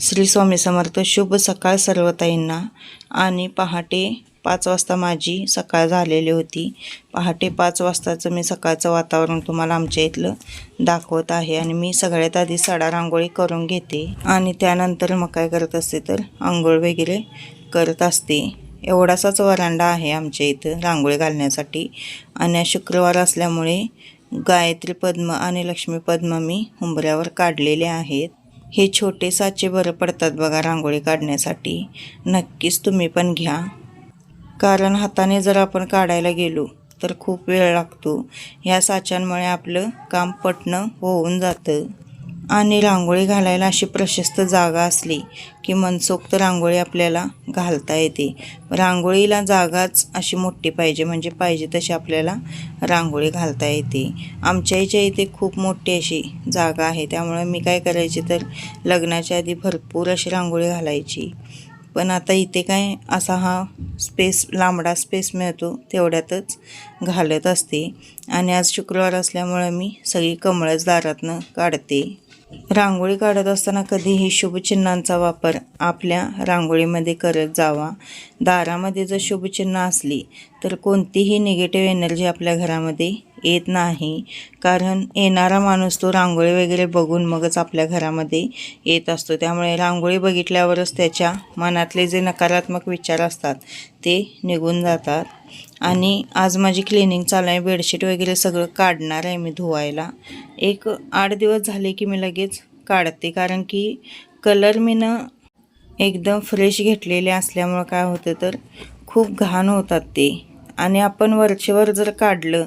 श्री स्वामी समर्थ शुभ सकाळ सर्वताईंना. आणि पहाटे पाच वाजता माझी सकाळ झालेली होती. पहाटे पाच वाजताचं मी सकाळचं वातावरण तुम्हाला आमच्या इथलं दाखवत आहे आणि मी सगळ्यात आधी सडा रांगोळी करून घेते आणि त्यानंतर मग काय करत असते तर आंघोळ वगैरे करत असते. एवढासाच वरांडा आहे आमच्या इथं रांगोळी घालण्यासाठी. आणि शुक्रवार असल्यामुळे गायत्री पद्म आणि लक्ष्मी पद्म मी उंबऱ्यावर काढलेले आहेत. हे छोटे साचे बरं पडतात बघा रांगोळी काढण्यासाठी. नक्कीच तुम्ही पण घ्या. कारण हाताने जर आपण काढायला गेलो तर खूप वेळ लागतो. ह्या साच्यांमुळे आपलं काम पटणं होऊन जातं. आणि रांगोळी घालायला अशी प्रशस्त जागा असली की मनसोक्त रांगोळी आपल्याला घालता येते. रांगोळीला जागाच अशी मोठी पाहिजे म्हणजे पाहिजे तशी आपल्याला रांगोळी घालता येते. आमच्या इथे इथे खूप मोठी अशी जागा आहे त्यामुळे मी काय करायची तर लग्नाच्या आधी भरपूर अशी रांगोळी घालायची. पण आता इथे काय असा हा स्पेस लांबडा स्पेस मिळतो तेवढ्यातच घालत असते. आणि आज शुक्रवार असल्यामुळं मी सगळी कमळच दारातनं काढते. रांगोळी काढत असताना कधीही शुभचिन्हांचा वापर आपल्या रांगोळीमध्ये करत जावा. दारामध्ये जर शुभचिन्ह असली तर कोणतीही निगेटिव्ह एनर्जी आपल्या घरामध्ये येत नाही. कारण येणारा माणूस तो रांगोळी वगैरे बघून मगच आपल्या घरामध्ये येत असतो. त्यामुळे रांगोळी बघितल्यावरच त्याच्या मनातले जे नकारात्मक विचार असतात ते निघून जातात. आणि आज माझी क्लिनिंग चालू आहे. बेडशीट वगैरे सगळं काढणार आहे मी धुवायला. एक आठ दिवस झाले की मी लगेच काढते. कारण की कलर मी न एकदम फ्रेश घेतलेले असल्यामुळं काय होतं तर खूप घाण होतात ते. आणि आपण वरचेवर जर काढलं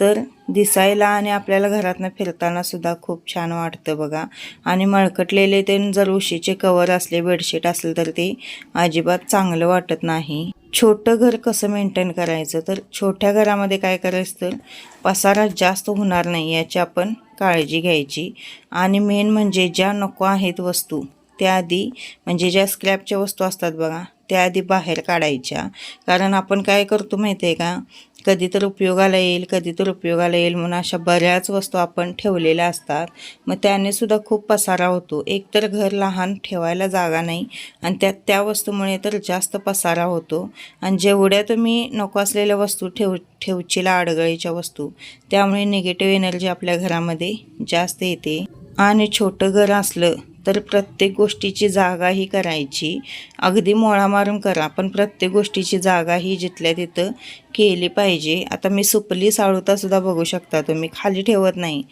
तर दिसायला आणि आपल्याला घरातनं फिरतानासुद्धा खूप छान वाटतं बघा. आणि मळकटलेले ते जर उशीचे कवर असले बेडशीट असलं तर ते अजिबात चांगलं वाटत नाही. छोटं घर कसं मेंटेन करायचं? तर छोट्या घरामध्ये काय करायचं तर पसारा जास्त होणार नाही याची आपण काळजी घ्यायची. आणि मेन म्हणजे ज्या नको आहेत वस्तू त्याआधी म्हणजे ज्या स्क्रॅपच्या वस्तू असतात बघा त्याआधी बाहेर काढायच्या. कारण आपण काय करतो माहिती आहे का? कधी तर उपयोगाला येईल कधी तर उपयोगाला येईल म्हणून अशा बऱ्याच वस्तू आपण ठेवलेल्या असतात. मग त्याने सुद्धा खूप पसारा होतो. एकतर घर लहान ठेवायला जागा नाही आणि त्यात त्या वस्तूमुळे तर जास्त पसारा होतो. आणि जेवढ्या तुम्ही नको असलेल्या वस्तू ठेव ठेवचीला अडगळीच्या वस्तू त्यामुळे निगेटिव्ह एनर्जी आपल्या घरामध्ये जास्त येते. आणि छोटं घर असलं तर प्रत्येक गोष्टीची जागा ही करायची. अगदी मोळा मारून करा पण प्रत्येक गोष्टीची जागा ही जिथल्या तिथं केली पाहिजे. आता मी सुपली साळूतासुद्धा बघू शकता तुम्ही खाली ठेवत नाही.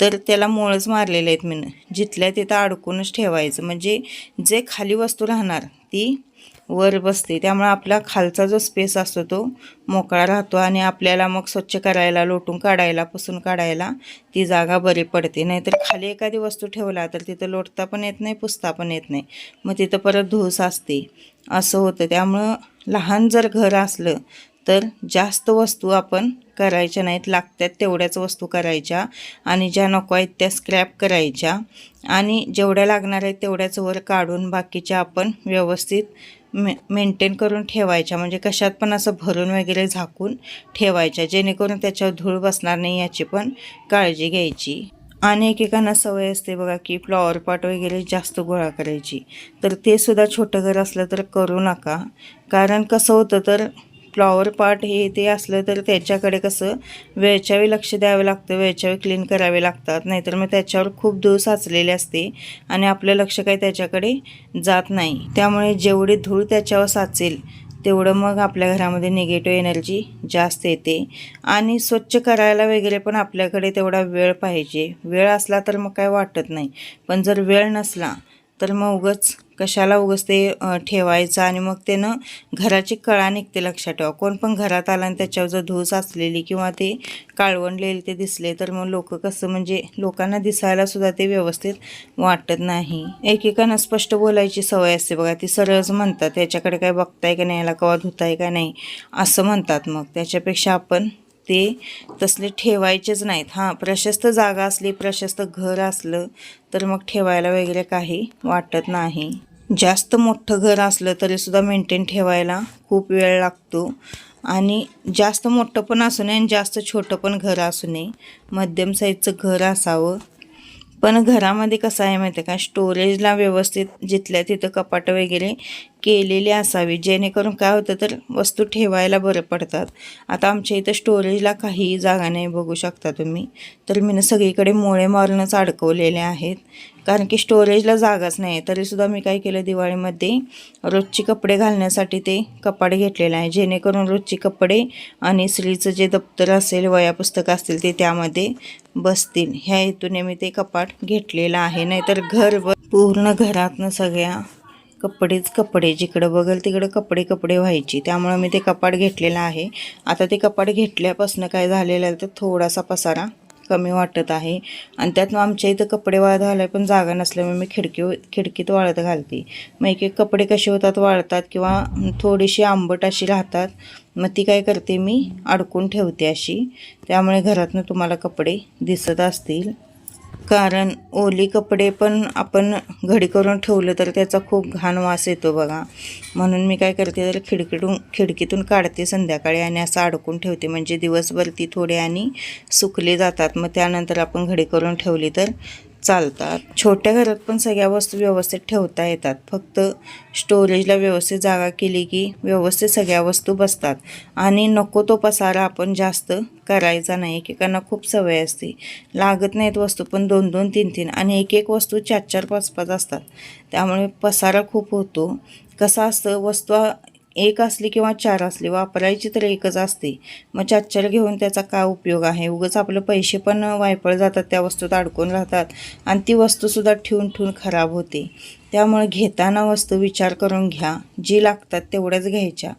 तर त्याला मोळच मारलेले आहेत मी जिथल्या तिथं अडकूनच ठेवायचं. म्हणजे जे खाली वस्तू राहणार ती वर बसते. त्यामुळे आपला खालचा जो स्पेस असतो तो मोकळा राहतो आणि आपल्याला मग स्वच्छ करायला लोटून काढायला पुसून काढायला ती जागा बरी पडते. नाहीतर खाली एखादी वस्तू ठेवला तर तिथं लोटता पण येत नाही पुसता पण येत नाही. मग तिथं परत धूस असते. असं होतं. त्यामुळं लहान जर घर असलं तर जास्त वस्तू आपण करायच्या नाहीत. लागतात तेवढ्याच वस्तू करायच्या आणि ज्या नको आहेत त्या स्क्रॅप करायच्या. आणि जेवढ्या लागणार आहेत तेवढ्याच वर काढून बाकीच्या आपण व्यवस्थित मे मेंटेन करून ठेवायच्या. म्हणजे कशात पण असं भरून वगैरे झाकून ठेवायच्या. जेणेकरून त्याच्यावर धूळ बसणार नाही याची पण काळजी घ्यायची. आणि एकेकांना सवय असते बघा की फ्लॉवर पॉट वगैरे जास्त गोळा करायची. तर ते सुद्धा छोटं घर असलं तर करू नका. कारण कसं होतं तर फ्लॉवर पार्ट हे ते असलं तर त्याच्याकडे कसं वेळच्या वेळी लक्ष द्यावं लागतं वेळच्या वेळी क्लीन करावे लागतात. नाहीतर मग त्याच्यावर खूप धूळ साचलेले असते आणि आपलं लक्ष काही त्याच्याकडे जात नाही. त्यामुळे जेवढी धूळ त्याच्यावर साचेल तेवढं मग आपल्या घरामध्ये निगेटिव्ह एनर्जी जास्त येते. आणि स्वच्छ करायला वगैरे पण आपल्याकडे तेवढा वेळ पाहिजे. वेळ असला तर मग काय वाटत नाही. पण जर वेळ नसला तर मग उगच कशाला उगच ते ठेवायचं आणि मग त्यानं घराची कळा निघते लक्षात ठेवा. कोण पण घरात आला आणि त्याच्यावर जर धूस असलेली किंवा ते काळवणलेले ते दिसले तर मग लोक कसं म्हणजे लोकांना दिसायला सुद्धा ते व्यवस्थित वाटत नाही. एकेकांना स्पष्ट बोलायची सवय असते बघा ती सरळच म्हणतात त्याच्याकडे काय बघताय का नाही? याला कवा धुताय का नाही? असं म्हणतात मग. त्याच्यापेक्षा आपण ते तसले ठेवायचेच नाहीत. हां प्रशस्त जागा असली प्रशस्त घर असलं तर मग ठेवायला वगैरे काही वाटत नाही. जास्त मोठं घर असलं तरीसुद्धा मेंटेन ठेवायला खूप वेळ लागतो. आणि जास्त मोठं पण असू नये आणि जास्त छोटं पण घर असू नये. मध्यम साईजचं घर असावं. पण घरामध्ये कसं आहे माहिती आहे का? स्टोरेजला व्यवस्थित जिथल्या तिथं कपाटं वगैरे केलेली असावी. जेणेकरून काय होतं तर वस्तू ठेवायला बरं पडतात. आता आमच्या इथं स्टोरेजला काहीही जागा नाही बघू शकता तुम्ही. तर मी ना सगळीकडे मोळे मारूनच अडकवलेले आहेत. कारण की स्टोरेजला जागाच नाही. तरीसुद्धा मी काय केलं दिवाळीमध्ये रोजची कपडे घालण्यासाठी ते कपाट घेतलेलं आहे. जेणेकरून रोजची कपडे आणि स्त्रीचं जे दप्तर असेल वया पुस्तकं असतील ते त्यामध्ये बसतील. ह्या हेतूने मी ते कपाट घेतलेलं आहे. नाहीतर घर पूर्ण घरातनं सगळ्या कपडेच कपडे. जिकडं बघल तिकडं कपडे कपडे व्हायची. त्यामुळं मी ते कपाट घेतलेलं आहे. आता ते कपाट घेतल्यापासून काय झालेलं आहे तर थोडासा पसारा कमी वाटत आहे. आणि त्यातनं आमच्या इथं कपडे वाळत घालाय पण जागा नसल्यामुळे मी खिडकी खिडकीत वाळत घालते. मग एक एक कपडे कसे होतात वाळतात किंवा थोडीशी आंबट अशी राहतात मग ती काय करते मी अडकून ठेवते अशी. त्यामुळे घरातनं तुम्हाला कपडे दिसत असतील. कारण ओली कपडे पण आपण घडी करून ठेवलं तर त्याचा खूप घाण वास येतो बघा. म्हणून मी काय करते तर खिडकीतून खिडकीतून काढते संध्याकाळी आणि असं अडकून ठेवते. म्हणजे दिवसभर ती थोडे आणि सुकले जातात. मग त्यानंतर आपण घडी करून ठेवली तर चालतात. छोट्या घरात पण सगळ्या वस्तू व्यवस्थित ठेवता येतात. फक्त स्टोरेजला व्यवस्थित जागा केली की व्यवस्थित सगळ्या वस्तू बसतात. आणि नको तो पसारा आपण जास्त करायचा नाही. एकेकांना खूप सवय असते. लागत नाहीत वस्तू पण दोन दोन तीन तीन आणि एक एक वस्तू चार चार पाच पाच असतात. त्यामुळे पसारा खूप होतो. कसं असतं? वस्तू एक असली किंवा चार असली वापरायची तर एकच असते. मग चार घेऊन त्याचा काय उपयोग आहे? उगंच आपलं पैसे पण वायपळ जातात त्या वस्तूत अडकून राहतात आणि ती वस्तूसुद्धा ठेवून ठेवून खराब होते. त्यामुळे घेताना वस्तू विचार करून घ्या. जी लागतात तेवढ्याच घ्यायच्या.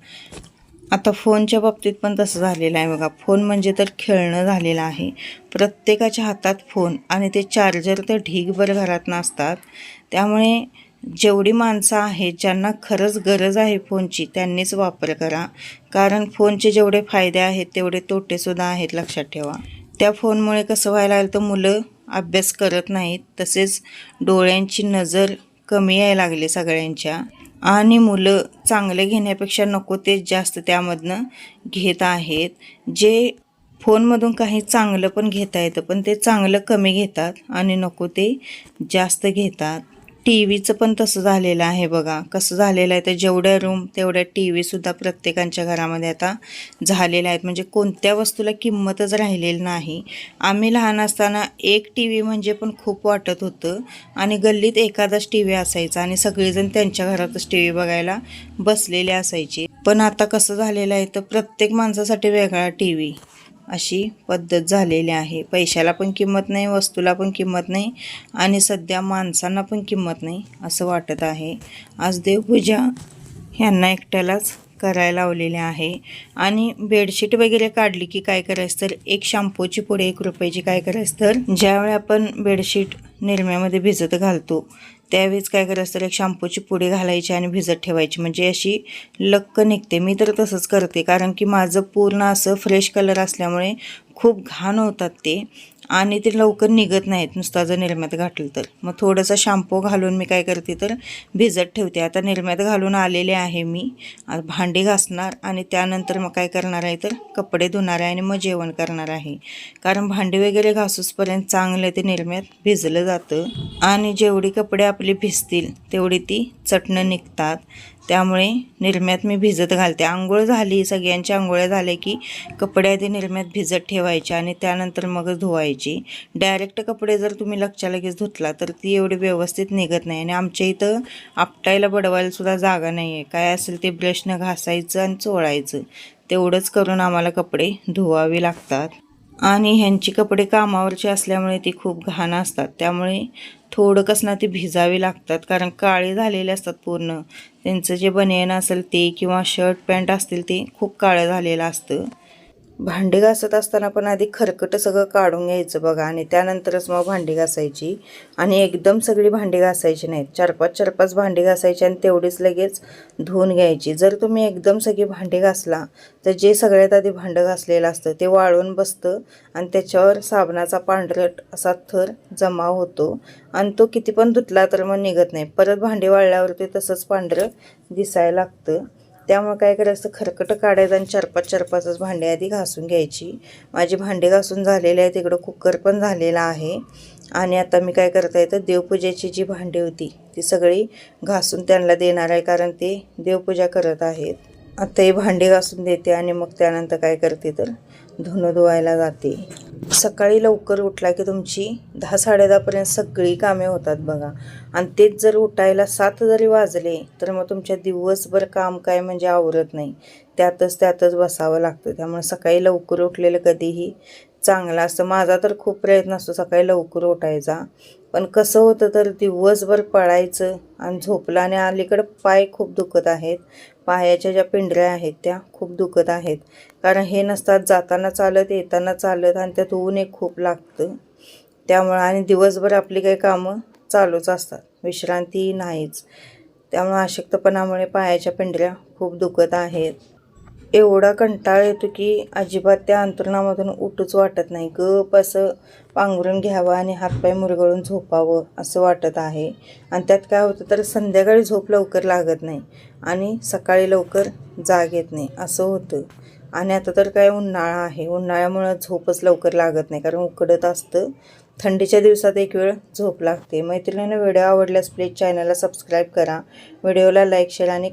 आता फोनच्या बाबतीत पण तसं झालेलं आहे बघा. फोन म्हणजे तर खेळणं झालेलं आहे. प्रत्येकाच्या हातात फोन आणि ते चार्जर तर ढीगभर घरात नसतात. त्यामुळे जेवढी माणसं आहेत ज्यांना खरंच गरज आहे फोनची त्यांनीच वापर करा. कारण फोनचे जेवढे फायदे आहेत तेवढे तोटेसुद्धा आहेत लक्षात ठेवा. त्या फोनमुळे कसं व्हायला लागलं तर मुलं अभ्यास करत नाहीत तसेच डोळ्यांची नजर कमी यायला लागली सगळ्यांच्या. आणि मुलं चांगले घेण्यापेक्षा नको ते जास्त त्यामधनं घेत आहेत. जे फोनमधून काही चांगलं पण घेता येतं पण ते चांगलं कमी घेतात आणि नको ते जास्त घेतात. टी व्हीचं पण तसं झालेलं आहे बघा. कसं झालेलं आहे तर जेवढ्या रूम तेवढ्या टी व्हीसुद्धा प्रत्येकांच्या घरामध्ये आता झालेल्या आहेत. म्हणजे कोणत्या वस्तूला किंमतच राहिलेली नाही. आम्ही लहान असताना एक टी व्ही म्हणजे पण खूप वाटत होतं आणि गल्लीत एखादाच टी व्ही असायचा आणि सगळेजण त्यांच्या घरातच टी व्ही बघायला बसलेले असायचे. पण आता कसं झालेलं आहे तर प्रत्येक माणसासाठी वेगळा टी व्ही अशी पद्धत झालेली आहे. पैशाला पण किंमत नाही वस्तूला पण किंमत नाही आणि सध्या माणसांना पण किंमत नाही असं वाटत आहे. आज देवपूजा ह्यांना एकट्यालाच करायला लावलेले आहे. आणि बेडशीट वगैरे काढली की काय करायचं तर एक शॅम्पूची पुढे एक रुपयाची काय करायचं तर ज्यावेळी आपण बेडशीट निरम्यामध्ये भिजत घालतो त्यावेळेस काय करायचं तर एक शॅम्पूची पुडी घालायची आणि भिजत ठेवायची. म्हणजे अशी लक्क निघते. मी तर तसंच करते. कारण की माझं पूर्ण असं फ्रेश कलर असल्यामुळे खूप घाण होतात ते. आणि ते लवकर निघत नाहीत. नुसता जर निर्म्यात घातलं तर. मग थोडंसं शॅम्पू घालून मी काय करते तर भिजत ठेवते. आता निर्म्यात घालून आलेले आहे मी. भांडी घासणार आणि त्यानंतर मग काय करणार आहे तर कपडे धुणार आहे आणि मग जेवण करणार आहे. कारण भांडी वगैरे घासूसपर्यंत चांगलं ते निर्म्यात भिजलं जातं. आणि जेवढी कपडे आपली भिजतील तेवढी ती चटणं निघतात. त्यामुळे निरम्यात मी भिजत घालते. आंघोळ झाली सगळ्यांच्या आंघोळ्या झाल्या की कपडे आधी निरम्यात भिजत ठेवायचे आणि त्यानंतर मगच धुवायची. डायरेक्ट कपडे जर तुम्ही लक्षा लगेच धुतला तर ती एवढी व्यवस्थित निघत नाही आणि आमच्या इथं आपटायला बडवायलासुद्धा जागा नाही आहे काय असेल ते ब्रशनं घासायचं आणि चोळायचं. तेवढंच करून आम्हाला कपडे धुवावे लागतात. आणि ह्यांची कपडे कामावरचे असल्यामुळे ती खूप घाण असतात. त्यामुळे थोडं कसं ना ते भिजावी लागतात कारण काळे झालेले असतात पूर्ण. त्यांचं जे बनियन असेल ते किंवा शर्ट पॅन्ट असतील ते खूप काळं झालेलं असतं. भांडी घासत असताना पण आधी खरकटं सगळं काढून घ्यायचं बघा. आणि त्यानंतरच मग भांडी घासायची. आणि एकदम सगळी भांडी घासायची नाहीत. चार पाच चार पाच भांडी घासायची आणि तेवढीच लगेच धुवून घ्यायची. जर तुम्ही एकदम सगळी भांडी घासला तर जे सगळ्यात आधी भांडं घासलेलं असतं ते वाळून बसतं आणि त्याच्यावर साबणाचा पांढरट असा थर जमा होतो आणि तो किती पण धुतला तर मग निघत नाही. परत भांडी वाळल्यावर ते तसंच पांढरं दिसायला लागतं. त्यामुळे काय करायचं खरकटं काढायचं आणि चार पाच चार पाचच भांडी आधी घासून घ्यायची. माझी भांडी घासून झालेले आहे तिकडं कुकर पण झालेला आहे. आणि आता मी काय करता येतं देवपूजेची जी भांडी होती ती सगळी घासून त्यांना देणार आहे कारण ते देवपूजा करत आहेत. आता हे भांडे घासून देते आणि मग त्यानंतर काय करते तर धुणं धुवायला जाते. सकाळी लवकर उठला की तुमची दहा साडेदहापर्यंत सगळी कामे होतात बघा. आणि तेच जर उठायला सात जरी वाजले तर मग तुमच्या दिवसभर काम काय म्हणजे आवरत नाही. त्यातच त्यातच बसावं लागतं. त्यामुळे सकाळी लवकर उठलेलं कधीही चांगलं असतं. माझा तर खूप प्रयत्न असतो सकाळी लवकर उठायचा. पण कसं होतं तर दिवसभर पळायचं आणि झोपलं आणि अलीकडं पाय खूप दुखत आहेत. पायाच्या ज्या पिंढऱ्या आहेत त्या खूप दुखत आहेत. कारण हे नसतात जाताना चालत येताना चालत आणि त्यात ऊन एक खूप लागतं. त्यामुळं आणि दिवसभर आपली काही कामं चालूच असतात. विश्रांती नाहीच. त्यामुळं अशक्तपणामुळे पायाच्या पिंढऱ्या खूप दुखत आहेत. एवढा कंटाळ येतो की अजिबात त्या अंतरुणामधून उठूच वाटत नाही. गप असं पांघरून घ्यावं आणि हातपाय मुरगळून झोपावं असं वाटत आहे. आणि त्यात काय होतं तर संध्याकाळी झोप लवकर लागत नाही आणि सकाळी लवकर जाग येत नाही असं होतं. आणि आता तर काय उन्हाळा आहे. उन्हाळ्यामुळं झोपच लवकर लागत नाही कारण उकडत असतं. थंडीच्या दिवसात एक वेळ झोप लागते. मैत्रिणीनं व्हिडिओ आवडल्यास प्लीज चॅनलला सबस्क्राईब करा. व्हिडिओला लाईक शेअर आणि